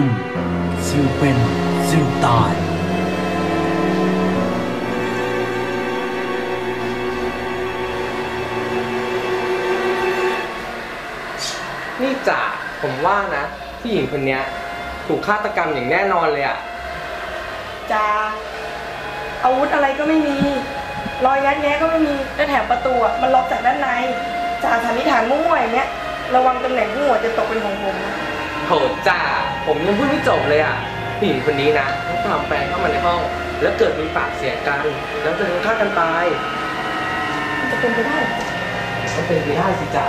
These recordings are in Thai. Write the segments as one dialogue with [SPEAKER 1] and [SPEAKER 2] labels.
[SPEAKER 1] มซึ่งเป็นซึ่งตาย
[SPEAKER 2] นี่จ่าผมว่านะผู้หญิงคนเนี้ยถูกฆาตกรรมอย่างแน่นอนเลยอะ
[SPEAKER 3] จ้าอาวุธอะไรก็ไม่มี รอยงัดแงะก็ไม่มีและแถมประตูอะมันล็อกจากด้านในจ่าสันนิษฐานมั่วๆอย่างเงี้ย ระวังตำแหน่งหัวจะตกเป็นของผมนะ
[SPEAKER 2] โถจ่าผมยังพูดไม่จบเลยอะผู้หญิงคนนี้นะเขาตามแฟนเข้ามาในห้อง แล้วเกิดมีปากเสียงกัน แล้วจะฆ่ากันตาย
[SPEAKER 3] มันจะเป็นไปได้เหรอ
[SPEAKER 2] ก็เป็นไปได้สิจ่า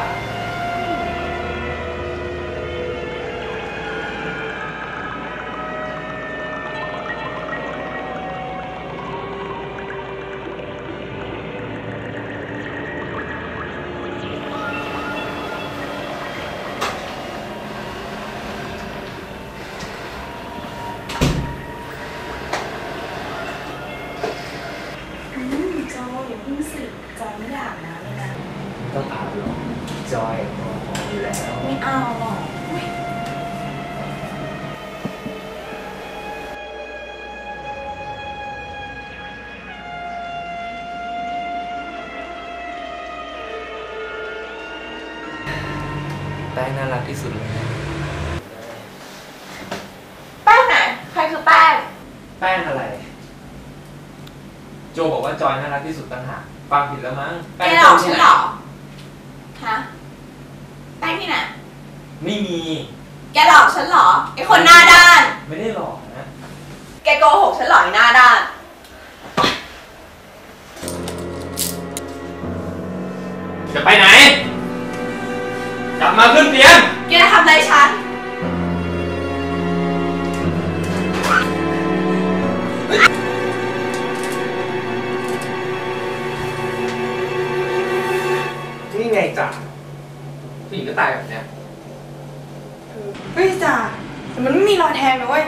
[SPEAKER 4] น่า
[SPEAKER 2] รั
[SPEAKER 4] ก
[SPEAKER 2] ที่สุดเลย
[SPEAKER 4] แป้งไหนใครคือแป้ง
[SPEAKER 2] แป้งอะไร โจบอกว่าจอยน่ารักที่สุดต่างหากฟังผิดแล้วมั้ง
[SPEAKER 4] แกหลอกฉันเหรอฮะแป้งที่ไหน
[SPEAKER 2] ไม่มี
[SPEAKER 4] แกหลอกฉันเหรอไอคนหน้าด้าน
[SPEAKER 2] ไม่ได้หลอกนะ
[SPEAKER 4] แกโกหกฉันเหรอไอหน้าด้าน
[SPEAKER 2] ตายแบบเนี้ย
[SPEAKER 3] เฮ้ยจ่าแต่มันไม่มีรอยแทงนะเว้ย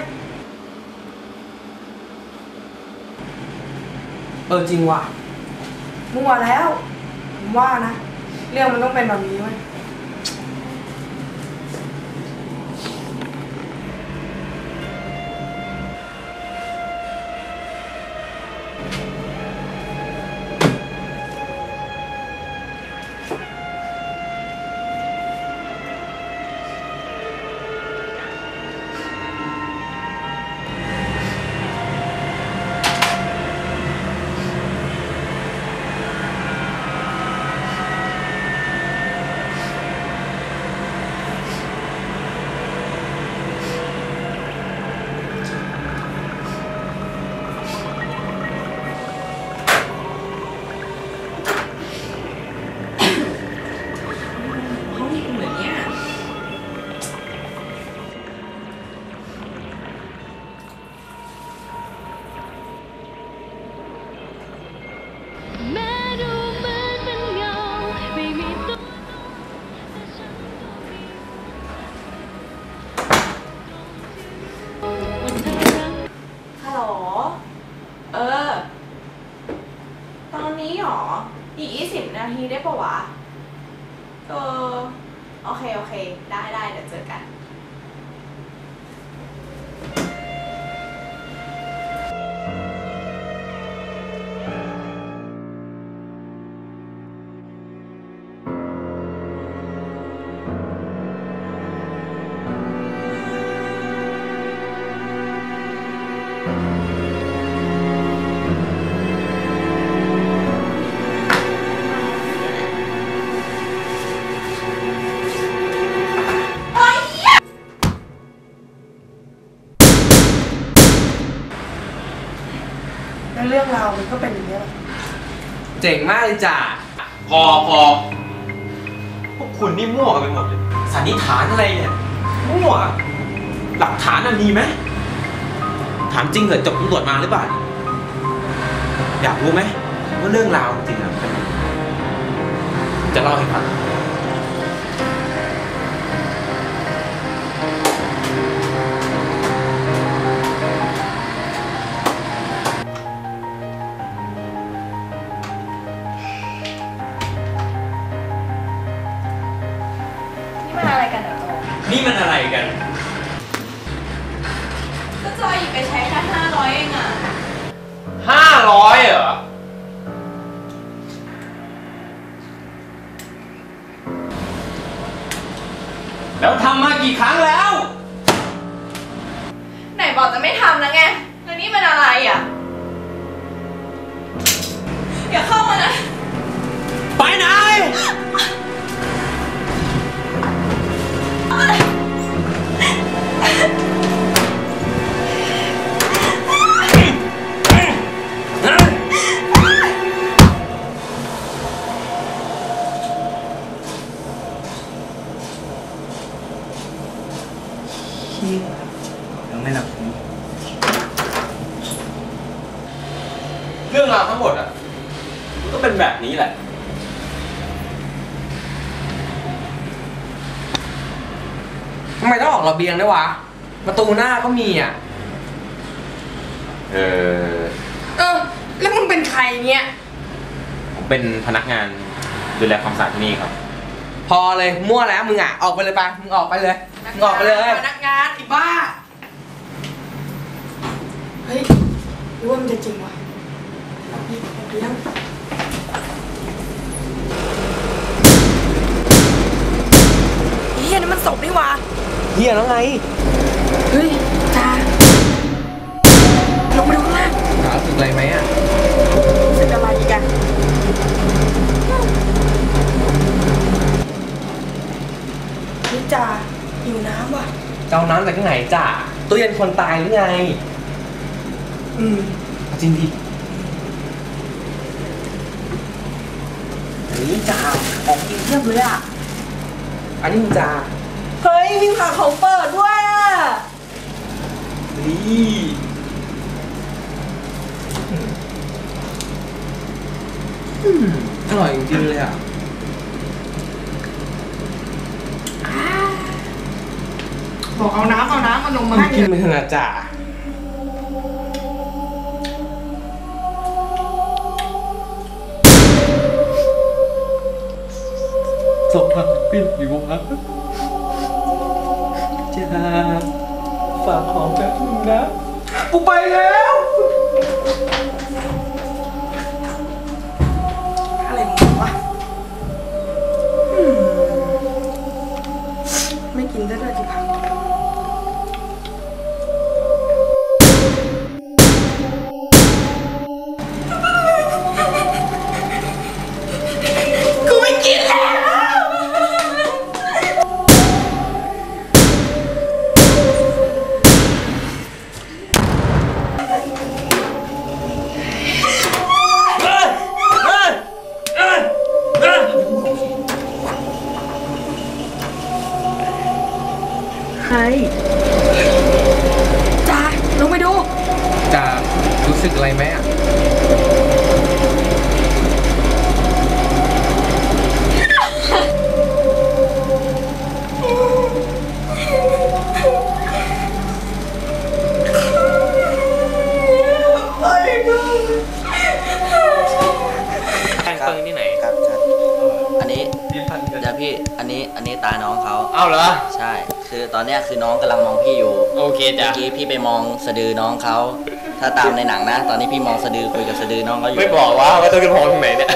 [SPEAKER 2] เออจริงว่ะ
[SPEAKER 3] มั่วแล้ว ผมว่านะ เรื่องมันต้องเป็นแบบนี้เว้ย
[SPEAKER 4] อีกยี่สิบนาทีได้ปะวะ เออ โอเค โอเค ได้ได้เดี๋ยวเจอกัน
[SPEAKER 3] มันก็เป็นอย่างนี้ยแหละ
[SPEAKER 2] เจ๋งมากเลยจ่า
[SPEAKER 5] พอพอพวกคุณนี่มั่วกันไปหมดเลยสันนิษฐานอะไรเนี่ยมั่วหลักฐานน่ะมีไหมถามจริงเหรอจบตำรวจมาหรือเปล่าอยากรู้ไหมว่าเรื่องราวจริงๆอะเป็นยังไงจะเล่าให้ฟัง
[SPEAKER 4] นี่มันอะไรกันอะโจ
[SPEAKER 5] นี่มันอะไรกัน
[SPEAKER 4] หยิบไปใช้แค่ห้าร้อยเองอะ
[SPEAKER 5] ห้าร้อยเหรอ แล้วทำมากี่ครั้งแล้ว
[SPEAKER 4] ไหนบอกจะไม่ทำแล้วไง แล้วนี่มันอะไรอะ อย่าเข้ามานะ
[SPEAKER 5] ไปไหน
[SPEAKER 1] ยั
[SPEAKER 5] เรื่องราวทั้งหมดอะมันก็เป็นแบบนี้แหละ
[SPEAKER 2] ทำไมต้องออกระเบียงด้วยวะ ประตูหน้าก็มีอะ
[SPEAKER 5] เออ
[SPEAKER 3] เออ แล้วมึงเป็นใครเนี่ย
[SPEAKER 5] ผมเป็นพนักงานดูแลความสะอาดที่นี่ครับ
[SPEAKER 2] พอเลยมั่วแล้วมึงอะ ออกไปเลยไปมึงออกไปเลยมึงออกไปเลย
[SPEAKER 3] พนักงานไอ้บ้า เฮ้ยหรือว่ามันจะจริงวะ เฮียนี่มันศพนี่หวะ
[SPEAKER 2] เฮียแล้วไง
[SPEAKER 3] เฮ้ยจ้าลงมาดูข้างล่าง
[SPEAKER 2] หาสึกอะไรไหมอะ
[SPEAKER 3] เป็นอะไรอีกันเฮ้ยจ้าหิวน้ำว่ะ
[SPEAKER 2] เจ้าน้ำจากที่ไหนจ้ะตู้เย็นคนตายหรือไง
[SPEAKER 3] อืม
[SPEAKER 2] เอจริงดิเฮ้ยจ่า ของกินเทียบเลยอะ อันนี้มึงจ่า
[SPEAKER 3] เฮ้ยมีผักของเปิดด้วยอะ
[SPEAKER 2] เฮ้ยอืมอร่อยจริงๆเลยอะ
[SPEAKER 3] บอกเอาน้ำเอาน้ำมานมมา
[SPEAKER 2] มึง
[SPEAKER 3] ให้
[SPEAKER 2] กินไปเถอะนะจ่า สมผักปิ้นอยู่วะจ้าฝากของแบบนึงนะ กูไปแล้ว
[SPEAKER 3] อะไรของมึงวะ ไม่กินได้เลย
[SPEAKER 2] พันกัน
[SPEAKER 6] เดี๋ยวพี่อันนี้อันนี้ตาน้องเขา
[SPEAKER 5] เอาเหรอ
[SPEAKER 6] ใช่ คือตอนเนี้ยคือน้องกำลังมองพี่อยู่
[SPEAKER 5] โอเคจ้ะ
[SPEAKER 6] เมื่อกี้พี่ไปมองสะดือน้องเขาถ้าตามในหนังนะ ตอนนี้พี่มองสะดือคุยกับสะดือน้องเขาอยู่
[SPEAKER 5] ไม่บอกว่าว่าต้องจะมองตรงไหนเนี่ย